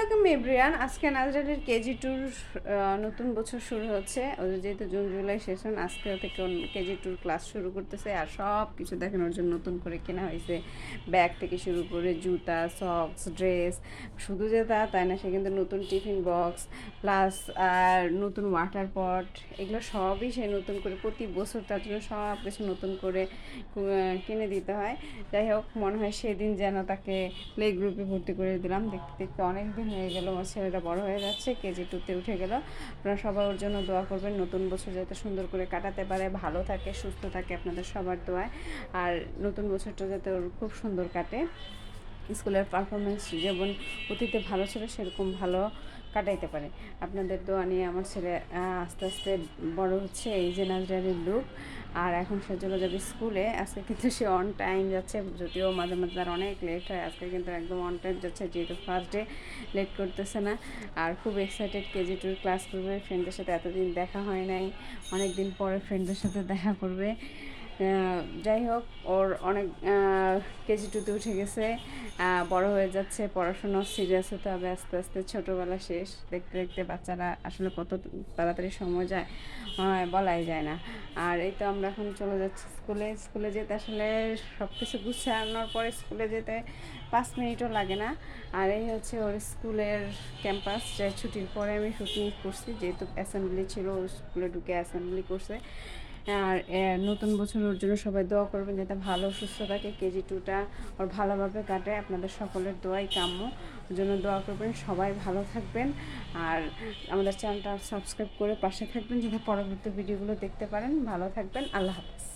আলাইকুম এভরিয়ান আজকে নাজরাটের KG tour নতুন বছর শুরু হচ্ছে। ওদের যেহেতু জুন, জুলাই সেশন আজকে থেকে কেজি ট্যুর ক্লাস শুরু করতেছে আর সব কিছু দেখেন ওর জন্য নতুন করে কেনা হয়েছে। ব্যাগ থেকে শুরু করে জুতা সক্স ড্রেস শুধু যে তা, তাই না, সে কিন্তু নতুন টিফিন বক্স প্লাস আর নতুন ওয়াটার পট এগুলো সবই সে নতুন করে প্রতি বছর তার জন্য সব কিছু নতুন করে কিনে দিতে হয়। যাই হোক, মনে হয় সেদিন যেন তাকে প্লে গ্রুপে ভর্তি করে দিলাম। দেখতে দেখতে অনেক দিন হয়ে গেল, আমার ছেলেটা বড় হয়ে যাচ্ছে, কেজি টুতে উঠে গেল। আপনারা সবাই ওর জন্য দোয়া করবেন, নতুন বছর যাতে সুন্দর করে কাটাতে পারে, ভালো থাকে, সুস্থ থাকে আপনাদের সবার দোয়ায়। আর নতুন বছরটা যাতে ওর খুব সুন্দর কাটে। স্কুলের পারফরমেন্স যেমন অতীতে ভালো ছিল, সেরকম ভালো কাটাইতে পারে। আপনাদের দোয়া নিয়ে আমার ছেলে আস্তে আস্তে বড় হচ্ছে, এই যে নাজরারির লুক আর এখন সে চলে যাবে স্কুলে। আজকে কিন্তু সে অন টাইম যাচ্ছে, যদিও মাঝে মাঝে তার অনেক লেট হয়, আজকে কিন্তু একদম অন টাইম যাচ্ছে, যেহেতু ফার্স্ট ডে লেট করতেছে না। আর খুব এক্সাইটেড কেজি টুর ক্লাস করবে ফ্রেন্ডদের সাথে এতদিন দেখা হয় নাই অনেক দিন পরে ফ্রেন্ডদের সাথে দেখা করবে। যাই হোক, ওর অনেক কেজি টুতে উঠে গেছে। বড় হয়ে যাচ্ছে পড়াশোনা সিরিয়াস হতে হবে আস্তে আস্তে। ছোটোবেলা শেষ, দেখতে দেখতে বাচ্চারা আসলে কত তাড়াতাড়ি সময় যায় বলাই যায় না। আর এই তো আমরা এখন চলে যাচ্ছি স্কুলে। স্কুলে যেতে আসলে সব কিছু গুছানোর পরে স্কুলে যেতে পাঁচ মিনিটও লাগে না। আর এই হচ্ছে ওর স্কুলের ক্যাম্পাস যে ছুটির পরে আমি শুটিং করছি। যেহেতু অ্যাসেম্বলি ছিল স্কুলে ঢুকে অ্যাসেম্বলি করছে। আর নতুন বছর ওর জন্য সবাই দোয়া করবেন যাতে ভালো, সুস্থ থাকে, কেজি টুটা ওর ভালোভাবে কাটে। আপনাদের সকলের দোয়াই কাম্য। ওর জন্য দোয়া করবেন, সবাই ভালো থাকবেন। আর আমাদের চ্যানেলটা সাবস্ক্রাইব করে পাশে থাকবেন, যাতে পরবর্তী ভিডিওগুলো দেখতে পারেন। ভালো থাকবেন, আল্লাহ হাফেজ।